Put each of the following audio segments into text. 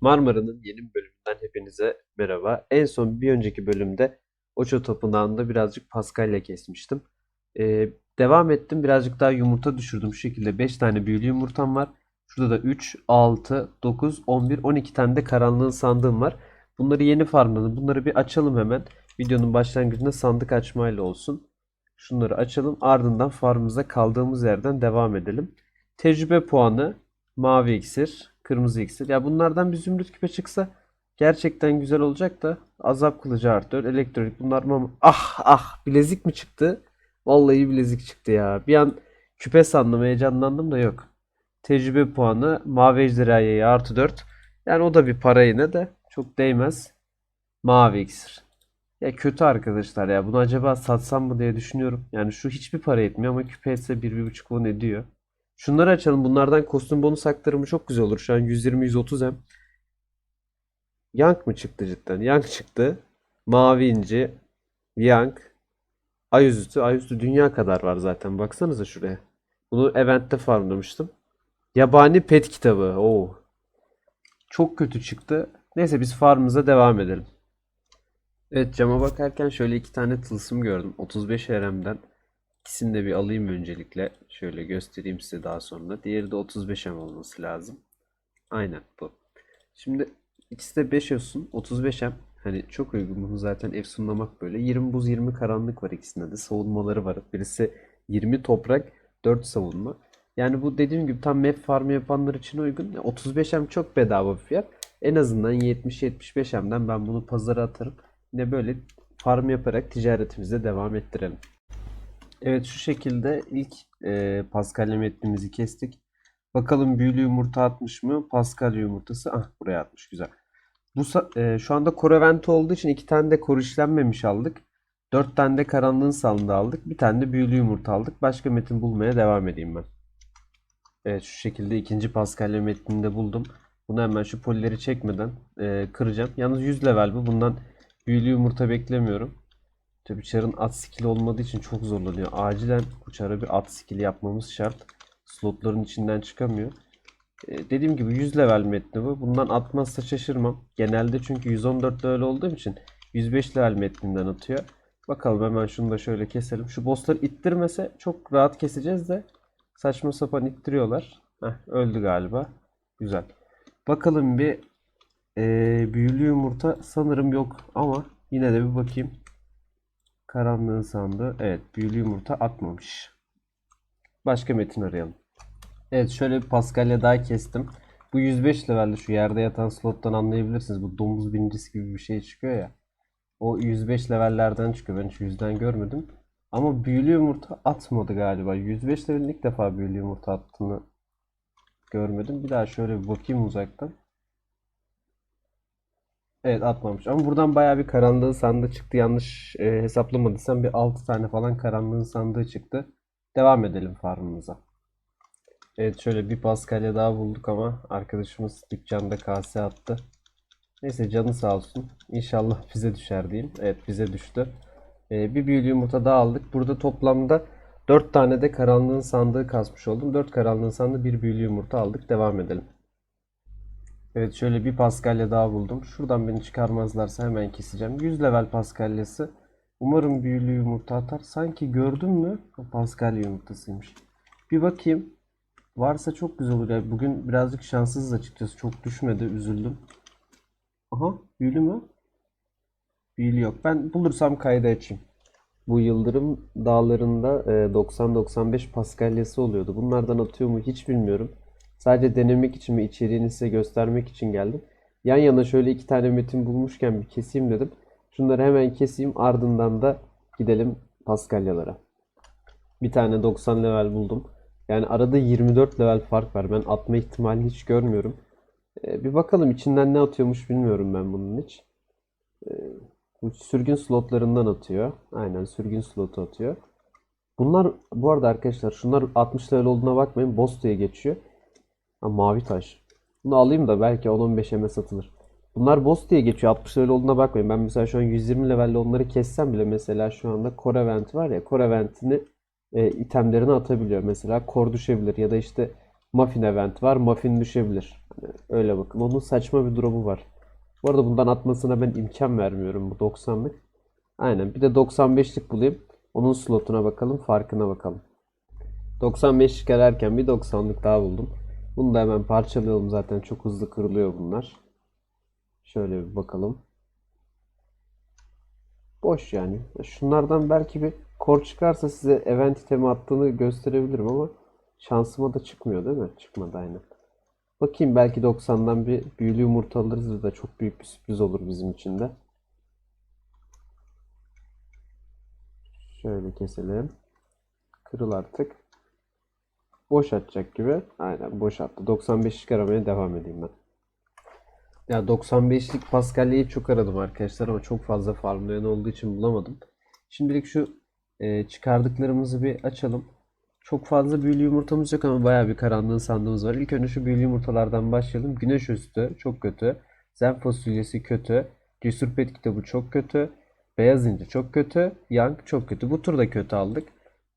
Marmara'nın yeni bölümünden hepinize merhaba. En son bir önceki bölümde Oço Tapınağı'nda birazcık Paskalya kesmiştim. Ee, devam ettim. Birazcık daha yumurta düşürdüm. Şu şekilde 5 tane büyülü yumurtam var. Şurada da 3, 6, 9, 11, 12 tane de karanlığın sandığım var. Bunları yeni farmladım. Bunları bir açalım hemen. Videonun başlangıcında sandık açmayla olsun. Şunları açalım. Ardından farmımıza kaldığımız yerden devam edelim. Tecrübe puanı, mavi iksir, kırmızı iksir. Ya bunlardan bir zümrüt küpe çıksa gerçekten güzel olacak da azap kılıcı artıyor. Elektronik bunlar mı? Ah ah bilezik mi çıktı? Vallahi bilezik çıktı ya. Bir an küpe sandım heyecanlandım da yok. Tecrübe puanı mavi ejderhaya artı 4. Yani o da bir para yine de çok değmez. Mavi iksir. Ya kötü arkadaşlar ya. Bunu acaba satsam mı diye düşünüyorum. Yani şu hiçbir para etmiyor ama küpe etse 1-1,5 won ediyor. Şunları açalım. Bunlardan kostüm bonus aktarımı çok güzel olur. Şu an 120-130 hem. Yank mı çıktı cidden? Yank çıktı. Mavi inci. Yank. Ayüzüstü. Ayüzüstü dünya kadar var zaten. Baksanıza şuraya. Bunu eventte farmlamıştım. Yabani pet kitabı. Oo. Çok kötü çıktı. Neyse biz farmımıza devam edelim. Evet cama bakarken şöyle iki tane tılsım gördüm. 35 RM'den. İkisini de bir alayım öncelikle. Şöyle göstereyim size daha sonra. Diğeri de 35 M olması lazım. Aynen bu. Şimdi ikisi de 5 olsun. 35 M. Hani çok uygun bunu zaten efsunlamak böyle. 20 buz 20 karanlık var ikisinde de. Savunmaları var. Birisi 20 toprak 4 savunma. Yani bu dediğim gibi tam map farmı yapanlar için uygun. 35 M çok bedava bir fiyat. En azından 70-75 M'den ben bunu pazara atarım. Yine böyle farm yaparak ticaretimize devam ettirelim. Evet şu şekilde ilk e, Paskalya metnimizi kestik. Bakalım büyülü yumurta atmış mı? Paskalya yumurtası. Ah buraya atmış güzel. Bu e, şu anda Koroventi olduğu için iki tane de koru işlenmemiş aldık. Dört tane de karanlığın sandığı aldık. Bir tane de büyülü yumurta aldık. Başka metin bulmaya devam edeyim ben. Evet şu şekilde ikinci Paskalya metnini de buldum. Bunu hemen şu polileri çekmeden e, kıracağım. Yalnız 100 level bu. Bundan büyülü yumurta beklemiyorum. Tabii çarın at skill'i olmadığı için çok zorlanıyor. Acilen bu bir at skill'i yapmamız şart. Slotların içinden çıkamıyor. Ee, dediğim gibi 100 level metni bu. Bundan atmazsa şaşırmam. Genelde çünkü 114 level olduğum için 105 level metninden atıyor. Bakalım hemen şunu da şöyle keselim. Şu bossları ittirmese çok rahat keseceğiz de saçma sapan ittiriyorlar. Heh, öldü galiba. Güzel. Bakalım bir ee, büyülü yumurta sanırım yok ama yine de bir bakayım. Karanlığın sandığı. Evet, büyülü yumurta atmamış. Başka metin arayalım. Evet, şöyle bir Paskalya daha kestim. Bu 105 levelde şu yerde yatan slottan anlayabilirsiniz. Bu domuz birincisi gibi bir şey çıkıyor ya. O 105 levellerden çıkıyor. Ben hiç yüzden görmedim. Ama büyülü yumurta atmadı galiba. 105 levelin ilk defa büyülü yumurta attığını görmedim. Bir daha şöyle bir bakayım uzaktan. Evet atmamış. Ama buradan bayağı bir karanlığın sandığı çıktı. Yanlış e, hesaplamadıysam bir 6 tane falan karanlığın sandığı çıktı. Devam edelim farmımıza. Evet şöyle bir Paskalya daha bulduk ama arkadaşımız dükkanda kase attı. Neyse canı sağ olsun. İnşallah bize düşer diyeyim. Evet bize düştü. E, bir büyülü yumurta daha aldık. Burada toplamda 4 tane de karanlığın sandığı kasmış oldum. 4 karanlığın sandığı bir büyülü yumurta aldık. Devam edelim. Evet şöyle bir Paskalya daha buldum. Şuradan beni çıkarmazlarsa hemen keseceğim. 100 level Paskalyası. Umarım büyülü yumurta atar. Sanki gördün mü? Paskalya yumurtasıymış. Bir bakayım. Varsa çok güzel olur. Yani bugün birazcık şanssızız açıkçası. Çok düşmedi. Üzüldüm. Aha büyülü mü? Büyülü yok. Ben bulursam kaydı açayım. Bu Yıldırım Dağları'nda e, 90-95 Paskalyası oluyordu. Bunlardan atıyor mu hiç bilmiyorum. Sadece denemek için ve içeriğini size göstermek için geldim. Yan yana şöyle iki tane metin bulmuşken bir keseyim dedim. Şunları hemen keseyim ardından da gidelim Paskalyalara. Bir tane 90 level buldum. Yani arada 24 level fark var. Ben atma ihtimalini hiç görmüyorum. Ee, bir bakalım içinden ne atıyormuş bilmiyorum ben bunun hiç. Ee, bu sürgün slotlarından atıyor. Aynen sürgün slotu atıyor. Bunlar bu arada arkadaşlar şunlar 60 level olduğuna bakmayın. Boss diye geçiyor. Ha, mavi taş. Bunu alayım da belki 10-15 eme satılır. Bunlar boss diye geçiyor. 60 level olduğuna bakmayın. Ben mesela şu an 120 levelle onları kessem bile mesela şu anda core event var ya core eventini e, itemlerini atabiliyor. Mesela core düşebilir ya da işte muffin event var muffin düşebilir. Yani öyle bakın. Onun saçma bir durumu var. Bu arada bundan atmasına ben imkan vermiyorum bu 90'lık. Aynen. Bir de 95'lik bulayım. Onun slotuna bakalım. Farkına bakalım. 95'lik ararken bir 90'lık daha buldum. Bunu da hemen parçalayalım. Zaten çok hızlı kırılıyor bunlar. Şöyle bir bakalım. Boş yani. Şunlardan belki bir kor çıkarsa size event itemi attığını gösterebilirim ama şansıma da çıkmıyor değil mi? Çıkmadı aynen. Bakayım belki 90'dan bir büyülü yumurta alırız da çok büyük bir sürpriz olur bizim için de. Şöyle keselim. Kırıl artık. Boş atacak gibi. Aynen boş attı. 95'lik aramaya devam edeyim ben. Ya 95'lik Pascal'liği çok aradım arkadaşlar ama çok fazla farmlayan olduğu için bulamadım. Şimdilik şu e, çıkardıklarımızı bir açalım. Çok fazla büyülü yumurtamız yok ama bayağı bir karanlığın sandığımız var. İlk önce şu büyülü yumurtalardan başlayalım. Güneş üstü çok kötü. Zen fasulyesi kötü. Cesur Pet kitabı çok kötü. Beyaz inci çok kötü. Yang çok kötü. Bu turda kötü aldık.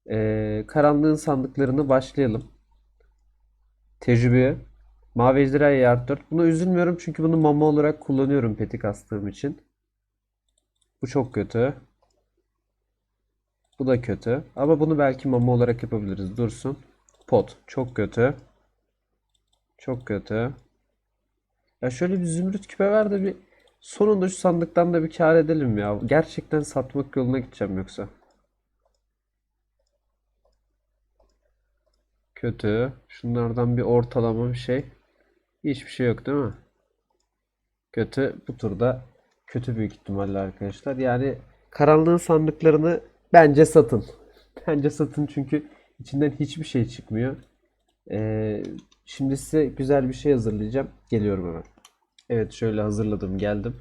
E, karanlığın sandıklarını başlayalım. Tecrübe. Mavi ejderha artı 4. Buna üzülmüyorum çünkü bunu mama olarak kullanıyorum peti kastığım için. Bu çok kötü. Bu da kötü. Ama bunu belki mama olarak yapabiliriz. Dursun. Pot. Çok kötü. Çok kötü. Ya şöyle bir zümrüt küpe ver de bir sonunda şu sandıktan da bir kar edelim ya. Gerçekten satmak yoluna gideceğim yoksa. Kötü. Şunlardan bir ortalama bir şey. Hiçbir şey yok değil mi? Kötü. Bu turda kötü büyük ihtimalle arkadaşlar. Yani karanlığın sandıklarını bence satın. Bence satın çünkü içinden hiçbir şey çıkmıyor. Ee, şimdi size güzel bir şey hazırlayacağım. Geliyorum hemen. Evet şöyle hazırladım geldim.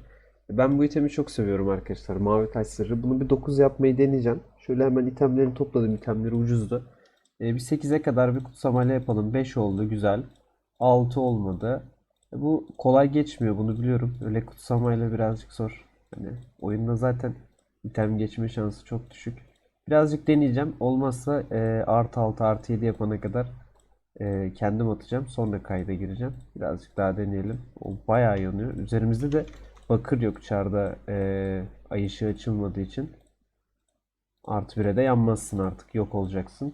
Ben bu itemi çok seviyorum arkadaşlar. Mavi taş sırrı. Bunu bir 9 yapmayı deneyeceğim. Şöyle hemen itemlerini topladım. İtemleri ucuzdu. Ee, bir 8'e kadar bir kutsamayla yapalım. 5 oldu güzel. 6 olmadı. E, Bu kolay geçmiyor bunu biliyorum. Öyle kutsamayla birazcık zor. Hani oyunda zaten item geçme şansı çok düşük. Birazcık deneyeceğim. Olmazsa e, artı 6 artı 7 yapana kadar e, kendim atacağım. Sonra kayda gireceğim. Birazcık daha deneyelim. O bayağı yanıyor. Üzerimizde de bakır yok çarda e, ay ışığı açılmadığı için. Artı 1'e de yanmazsın artık. Yok olacaksın.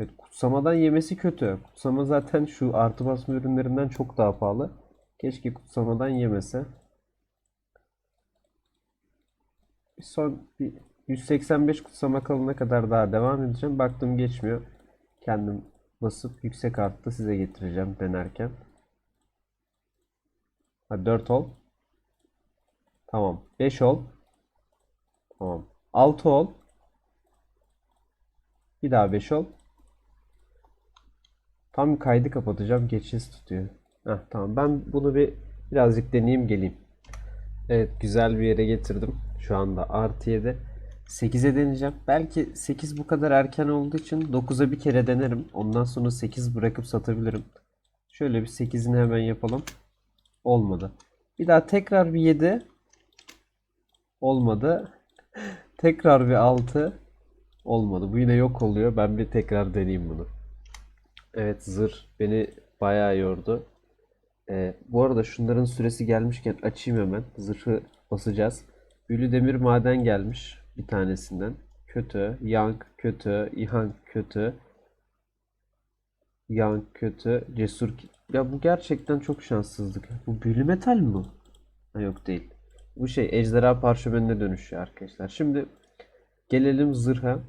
Evet, kutsamadan yemesi kötü. Kutsama zaten şu artı basma ürünlerinden çok daha pahalı. Keşke kutsamadan yemese. Bir son bir 185 kutsama kalana kadar daha devam edeceğim. Baktım geçmiyor. Kendim basıp yüksek arttı size getireceğim denerken. Hadi 4 ol. Tamam. 5 ol. Tamam. 6 ol. Bir daha 5 ol. Tam kaydı kapatacağım. Geçiş tutuyor. Heh, tamam. Ben bunu bir birazcık deneyeyim geleyim. Evet güzel bir yere getirdim. Şu anda artı 7. 8'e deneyeceğim. Belki 8 bu kadar erken olduğu için 9'a bir kere denerim. Ondan sonra 8 bırakıp satabilirim. Şöyle bir 8'ini hemen yapalım. Olmadı. Bir daha tekrar bir 7. Olmadı. Tekrar bir 6. Olmadı. Bu yine yok oluyor. Ben bir tekrar deneyeyim bunu. Evet zırh beni bayağı yordu. Ee, bu arada şunların süresi gelmişken açayım hemen. Zırhı basacağız. Büyülü demir maden gelmiş bir tanesinden. Kötü. Yank kötü. İhan kötü. Yank kötü. Cesur. Ya bu gerçekten çok şanssızlık. Bu büyülü metal mi bu? Ha, yok değil. Bu şey ejderha parşömenine dönüşüyor arkadaşlar. Şimdi gelelim zırha.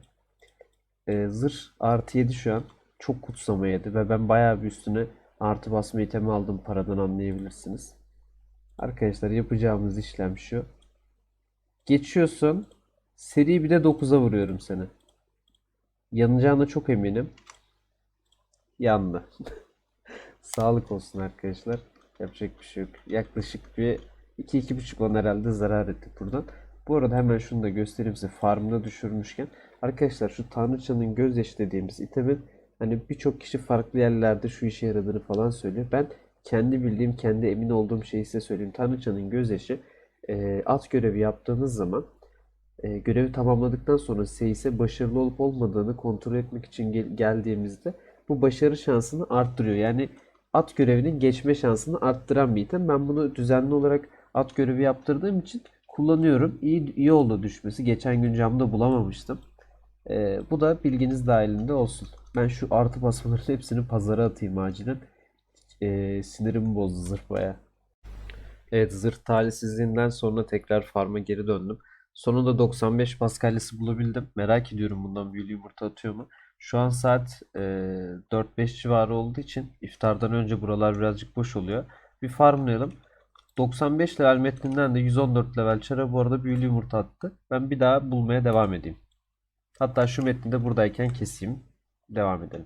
Ee, zırh artı 7 şu an. Çok kutsama yedi ve ben bayağı bir üstüne artı basma itemi aldım paradan anlayabilirsiniz. Arkadaşlar yapacağımız işlem şu. Geçiyorsun. Seri bir de 9'a vuruyorum seni. Yanacağına çok eminim. Yandı. Sağlık olsun arkadaşlar. Yapacak bir şey yok. Yaklaşık bir 2-2,5 on herhalde zarar ettik buradan. Bu arada hemen şunu da göstereyim size farmına düşürmüşken. Arkadaşlar şu Tanrıçanın gözyaşı dediğimiz itemin hani birçok kişi farklı yerlerde şu işe yaradığını falan söylüyor. Ben kendi bildiğim, kendi emin olduğum şeyi size söyleyeyim. Tanrıçanın gözyaşı e, at görevi yaptığınız zaman e, görevi tamamladıktan sonra Seyis'e başarılı olup olmadığını kontrol etmek için gel- geldiğimizde bu başarı şansını arttırıyor. Yani at görevinin geçme şansını arttıran bir item. Ben bunu düzenli olarak at görevi yaptırdığım için kullanıyorum. İyi, iyi oldu düşmesi. Geçen gün camda bulamamıştım. Ee, bu da bilginiz dahilinde olsun. Ben şu artı basmaların hepsini pazara atayım acilen. Ee, sinirimi bozdu zırh baya. Evet zırh talihsizliğinden sonra tekrar farma geri döndüm. Sonunda 95 paskalyası bulabildim. Merak ediyorum bundan büyülü yumurta atıyor mu? Şu an saat e, 4-5 civarı olduğu için iftardan önce buralar birazcık boş oluyor. Bir farmlayalım. 95 level metninden de 114 level çara bu arada büyülü yumurta attı. Ben bir daha bulmaya devam edeyim. Hatta şu metni de buradayken keseyim. Devam edelim.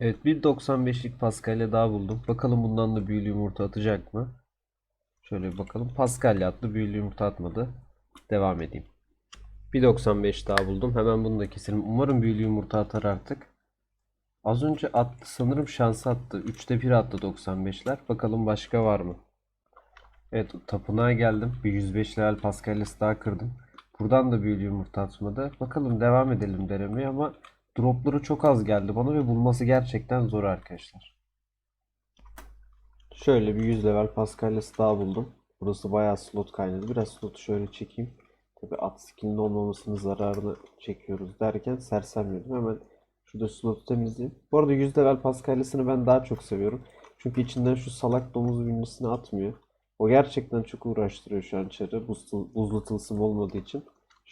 Evet bir 95'lik Paskalya daha buldum. Bakalım bundan da büyülü yumurta atacak mı? Şöyle bir bakalım. Paskalya attı. Büyülü yumurta atmadı. Devam edeyim. Bir 95 daha buldum. Hemen bunu da keselim. Umarım büyülü yumurta atar artık. Az önce attı. Sanırım şansı attı. 3'te 1 attı 95'ler. Bakalım başka var mı? Evet tapınağa geldim. Bir 105 level Paskalyası daha kırdım. Buradan da büyülü yumurta atmadı. Bakalım devam edelim denemeye ama dropları çok az geldi bana ve bulması gerçekten zor arkadaşlar. Şöyle bir 100 level Paskalyası daha buldum. Burası bayağı slot kaynadı. Biraz slotu şöyle çekeyim. Tabi at skillinin olmamasının zararını çekiyoruz derken sersemledim. Hemen şurada slotu temizleyeyim. Bu arada 100 level Paskalyasını ben daha çok seviyorum. Çünkü içinden şu salak domuz bünyesini atmıyor. O gerçekten çok uğraştırıyor şu an çarı. Buzlu, buzlu tılsım olmadığı için.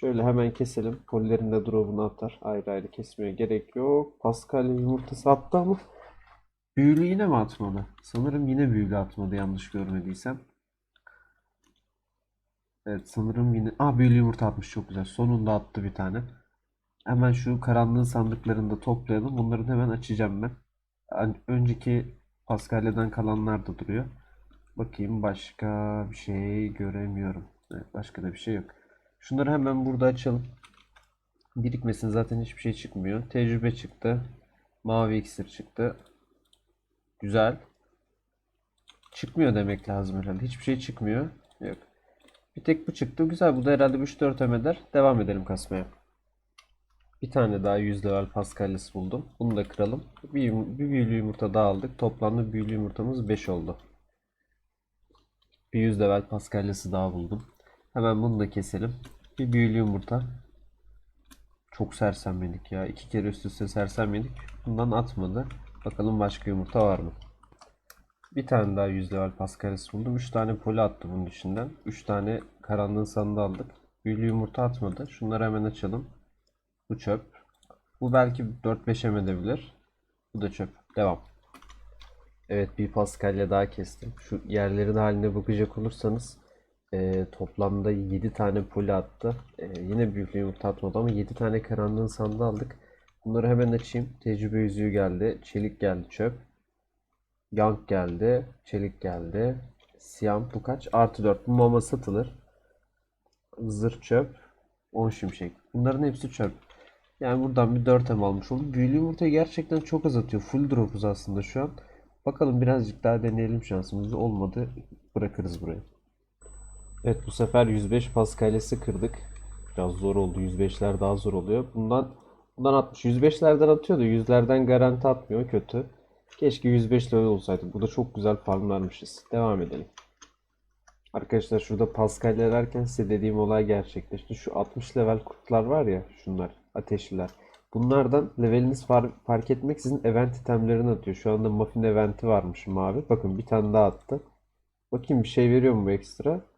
Şöyle hemen keselim. Pollerin de drop'unu atar. Ayrı ayrı kesmeye gerek yok. Paskalya yumurtası attı ama büyülü yine mi atmadı? Sanırım yine büyülü atmadı yanlış görmediysem. Evet sanırım yine... Aa büyülü yumurta atmış çok güzel. Sonunda attı bir tane. Hemen şu karanlığın sandıklarını da toplayalım. Bunları hemen açacağım ben. Önceki Paskalya'dan kalanlar da duruyor. Bakayım başka bir şey göremiyorum. Evet, başka da bir şey yok. Şunları hemen burada açalım. Birikmesin zaten hiçbir şey çıkmıyor. Tecrübe çıktı. Mavi iksir çıktı. Güzel. Çıkmıyor demek lazım herhalde. Hiçbir şey çıkmıyor. Yok. Bir tek bu çıktı. Güzel. Bu da herhalde 3-4 ömeder. Devam edelim kasmaya. Bir tane daha 100 level Paskalyası buldum. Bunu da kıralım. Bir, bir büyülü yumurta daha aldık. Toplamda büyülü yumurtamız 5 oldu. Bir 100 level Paskalyası daha buldum. Hemen bunu da keselim. Bir büyülü yumurta. Çok sersemledik ya. İki kere üst üste sersemledik. Bundan atmadı. Bakalım başka yumurta var mı? Bir tane daha 100 level Paskalyası buldum. 3 tane poli attı bunun içinden. 3 tane karanlığın sandığı aldık. Büyülü yumurta atmadı. Şunları hemen açalım. Bu çöp. Bu belki 4-5 emedebilir. Bu da çöp. Devam. Evet bir paskalya daha kestim. Şu yerlerin haline bakacak olursanız eee, toplamda 7 tane poli attı. Eee, yine büyük yumurta atmadı ama 7 tane karanlığın sandığı aldık. Bunları hemen açayım. Tecrübe yüzüğü geldi. Çelik geldi çöp. Yank geldi. Çelik geldi. Siyam bu kaç? Artı 4. Bu mama satılır. Zırh çöp. 10 şimşek. Bunların hepsi çöp. Yani buradan bir 4 em almış olduk. Büyülü yumurtayı gerçekten çok az atıyor. Full drop'uz aslında şu an. Bakalım birazcık daha deneyelim şansımızı. Olmadı bırakırız burayı. Evet bu sefer 105 paskalyası kırdık. Biraz zor oldu. 105'ler daha zor oluyor. Bundan bundan 60. 105'lerden atıyor da 100'lerden garanti atmıyor. Kötü. Keşke 105 level olsaydı. Burada çok güzel farmlarmışız. Devam edelim. Arkadaşlar şurada Paskalya derken size dediğim olay gerçekleşti. Şu 60 level kurtlar var ya şunlar ateşliler. Bunlardan leveliniz far- fark etmeksizin event itemlerini atıyor. Şu anda Muffin eventi varmış mavi. Bakın bir tane daha attı. Bakayım bir şey veriyor mu bu ekstra?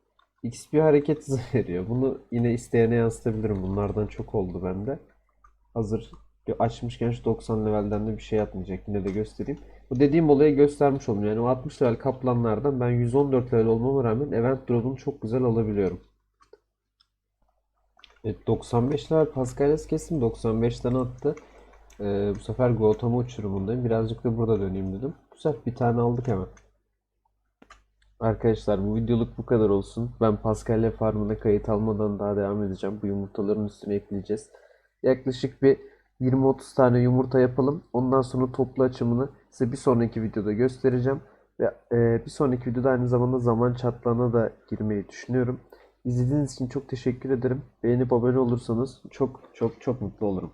XP hareket hızı veriyor. Bunu yine isteyene yansıtabilirim. Bunlardan çok oldu bende. Hazır açmışken şu 90 levelden de bir şey atmayacak. Yine de göstereyim. Bu dediğim olayı göstermiş oldum. Yani o 60 level kaplanlardan ben 114 level olmama rağmen event drop'unu çok güzel alabiliyorum. Evet 95 level Pascalis kesin 95'ten attı. Ee, bu sefer Gautama uçurumundayım. Birazcık da burada döneyim dedim. Güzel bir tane aldık hemen. Arkadaşlar bu videoluk bu kadar olsun. Ben Paskalya Farm'ına kayıt almadan daha devam edeceğim. Bu yumurtaların üstüne ekleyeceğiz. Yaklaşık bir 20-30 tane yumurta yapalım. Ondan sonra toplu açımını size bir sonraki videoda göstereceğim. Ve e, bir sonraki videoda aynı zamanda zaman çatlağına da girmeyi düşünüyorum. İzlediğiniz için çok teşekkür ederim. Beğenip abone olursanız çok çok çok mutlu olurum.